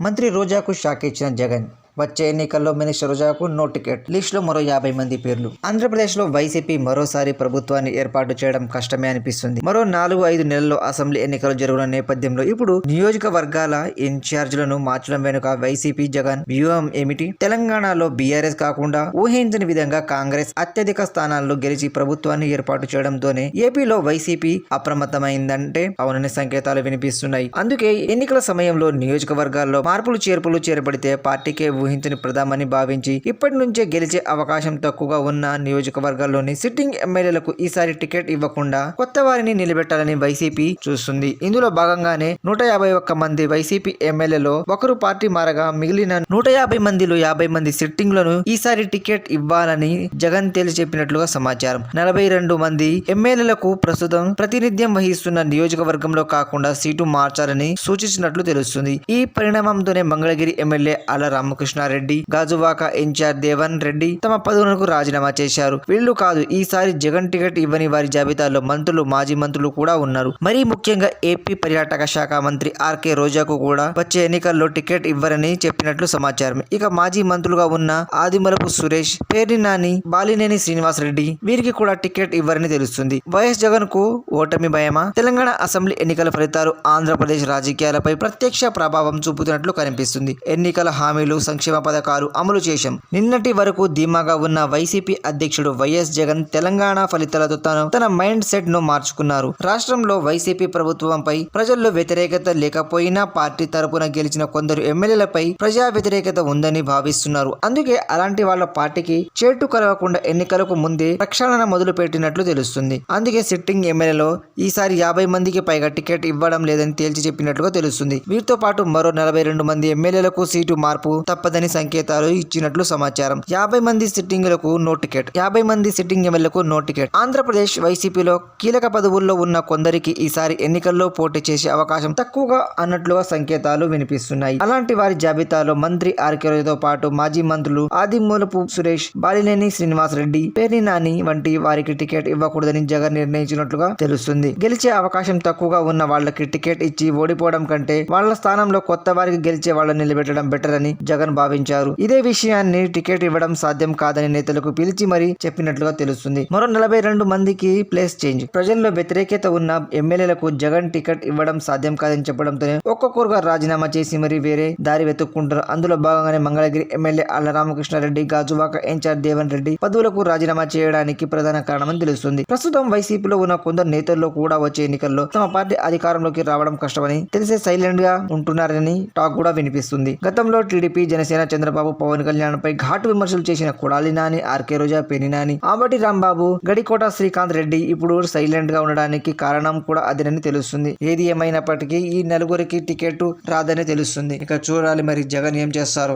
మంత్రి రోజాకు షాక్ ఇచ్చిన జగన్ వచ్చే ఎన్నికల్లో మినిస్టర్ రోజాకు నో టికెట్. లిస్టులో మరో యాభై మంది పేర్లు. ఆంధ్రప్రదేశ్లో వైసీపీ మరోసారి ప్రభుత్వాన్ని ఏర్పాటు చేయడం కష్టమే అనిపిస్తుంది. మరో నాలుగు ఐదు నెలల్లో అసెంబ్లీ ఎన్నికలు జరుగుతున్న నేపథ్యంలో ఇప్పుడు నియోజకవర్గాల ఇన్ఛార్జీలను మార్చడం వెనుక వైసీపీ జగన్ వ్యూహం ఏమిటి? తెలంగాణలో బీఆర్ఎస్ కాకుండా ఊహించని విధంగా కాంగ్రెస్ అత్యధిక స్థానాల్లో గెలిచి ప్రభుత్వాన్ని ఏర్పాటు చేయడంతోనే ఏపీలో వైసీపీ అప్రమత్తమైందంటే అవునని సంకేతాలు వినిపిస్తున్నాయి. అందుకే ఎన్నికల సమయంలో నియోజకవర్గాల్లో మార్పులు చేర్పులు చేపడితే పార్టీకే ఊహించని ప్రధామని భావించి ఇప్పటి నుంచే గెలిచే అవకాశం తక్కువగా ఉన్న నియోజకవర్గాల్లోని సిట్టింగ్ ఎమ్మెల్యేలకు ఈసారి టికెట్ ఇవ్వకుండా కొత్త వారిని నిలబెట్టాలని వైసీపీ చూస్తుంది. ఇందులో భాగంగానే నూట యాభై ఒక్క మంది వైసీపీ ఎమ్మెల్యేలో ఒకరు పార్టీ మారగా మిగిలిన నూట యాభై మందిలో యాభై మంది సిట్టింగ్లను ఈసారి టికెట్ ఇవ్వాలని జగన్ తేల్చి చెప్పినట్లుగా సమాచారం. నలభై రెండు మంది ఎమ్మెల్యేలకు ప్రస్తుతం ప్రాతినిధ్యం వహిస్తున్న నియోజకవర్గంలో కాకుండా సీటు మార్చాలని సూచించినట్లు తెలుస్తుంది. ఈ పరిణామంతోనే మంగళగిరి ఎమ్మెల్యే ఆల రామకృష్ణారెడ్డి గాజువాక ఇన్ఛార్జ్ దేవన్ రెడ్డి తమ పదవులకు రాజీనామా చేశారు. వీళ్ళు కాదు ఈసారి జగన్ టికెట్ ఇవ్వని వారి జాబితాలో మంత్రులు మాజీ మంత్రులు కూడా ఉన్నారు. మరీ ముఖ్యంగా ఏపీ పర్యాటక శాఖ మంత్రి ఆర్కే రోజాకు కూడా వచ్చే ఎన్నికల్లో టికెట్ ఇవ్వరని చెప్పినట్లు సమాచారం. ఇక మాజీ మంత్రులుగా ఉన్న ఆదిమలపు సురేష్ పేర్ని నాని బాలినేని శ్రీనివాస్ రెడ్డి వీరికి కూడా టికెట్ ఇవ్వరని తెలుస్తుంది. వైఎస్ జగన్కు ఓటమి భయమా? తెలంగాణ అసెంబ్లీ ఎన్నికల ఫలితాలు ఆంధ్రప్రదేశ్ రాజకీయాలపై ప్రత్యక్ష ప్రభావం చూపుతున్నట్లు కనిపిస్తుంది. ఎన్నికల హామీలు సంక్షేమ పథకాలు అమలు చేశాం. నిన్నటి వరకు ధీమాగా ఉన్న వైసీపీ అధ్యక్షుడు వైఎస్ జగన్ తెలంగాణ ఫలితాలతో తన తన మైండ్ సెట్ను మార్చుకున్నారు. రాష్ట్రంలో వైసీపీ ప్రభుత్వంపై ప్రజల్లో వ్యతిరేకత లేకపోయినా పార్టీ తరపున గెలిచిన కొందరు ఎమ్మెల్యేలపై ప్రజా వ్యతిరేకత ఉందని భావిస్తున్నారు. అందుకే అలాంటి వాళ్ళ పార్టీకి చేటు కలవకుండా ఎన్నికలకు ముందే ప్రక్షాళన మొదలు పెట్టినట్లు తెలుస్తుంది. అందుకే సిట్టింగ్ ఎమ్మెల్యేలో ఈసారి యాభై మందికి పైగా టికెట్ ఇవ్వడం లేదని తేల్చి చెప్పినట్లుగా తెలుస్తుంది. వీరితో పాటు మరో నలభై రెండు మంది ఎమ్మెల్యేలకు సీటు మార్పు తప్పదని సంకేతాలు ఇచ్చినట్లు సమాచారం. యాభై మంది సిట్టింగులకు నో టికెట్. యాభై మంది సిట్టింగ్ ఎమ్మెల్యేలకు నో టికెట్. ఆంధ్రప్రదేశ్ వైసీపీలో కీలక పదవుల్లో ఉన్న కొందరికి ఈసారి ఎన్నికల్లో పోటీ చేసే అవకాశం తక్కువగా అన్నట్లుగా సంకేతాలు వినిపిస్తున్నాయి. అలాంటి వారి జాబితాలో మంత్రి ఆర్కేతో పాటు మాజీ మంత్రులు ఆదిమూలపు సురేష్ బాలినేని శ్రీనివాస్ రెడ్డి పేర్ని నాని వంటి వారికి టికెట్ ఇవ్వకూడదని జగన్ నిర్ణయించినట్లుగా తెలుస్తుంది. గెలిచే అవకాశం తక్కువగా ఉన్న వాళ్ళకి టికెట్ ఇచ్చి ఓడిపోవడం కంటే వాళ్ళ స్థానంలో కొత్త వారికి గెలిచే వాళ్ళని నిలబెట్టడం బెటర్ అని జగన్ భావించారు. ఇదే విషయాన్ని టికెట్ ఇవ్వడం సాధ్యం కాదని నేతలకు పిలిచి మరీ చెప్పినట్లుగా తెలుస్తుంది. మరో నలభై రెండు మందికి ప్లేస్ చేంజ్. ప్రజల్లో వ్యతిరేకత ఉన్న ఎమ్మెల్యేలకు జగన్ టికెట్ ఇవ్వడం సాధ్యం కాదని చెప్పడంతోనే ఒక్కొక్కరుగా రాజీనామా చేసి మరి వేరే దారి వెతుక్కుంటారు. అందులో భాగంగానే Mangalagiri MLA Alla Ramakrishna Reddy Gajuwaka in charge Devan Reddy పదవులకు రాజీనామా చేయడానికి ప్రధాన కారణమని తెలుస్తుంది. ప్రస్తుతం వైసీపీలో ఉన్న కొందరు నేతల్లో కూడా వచ్చే ఎన్నికల్లో తమ పార్టీ అధికారంలోకి రావడం కష్టమని తెలిసే సైలెంట్గా ఉంటున్నారని టాక్ కూడా వినిపిస్తుంది. గతంలో టీడీపీ జనసేన చంద్రబాబు పవన్ కళ్యాణ్ పై ఘాటు విమర్శలు చేసిన కొడాలి నాని ఆర్కే రోజా పెని నాని ఆబటి రాంబాబు గడికోట శ్రీకాంత్ రెడ్డి ఇప్పుడు సైలెంట్గా ఉండడానికి కారణం కూడా అదేనని తెలుస్తుంది. ఏది ఏమైనప్పటికీ ఈ నలుగురికి టికెట్ రాదని తెలుస్తుంది. ఇక చూడాలి మరి జగన్ ఏం చేస్తారు.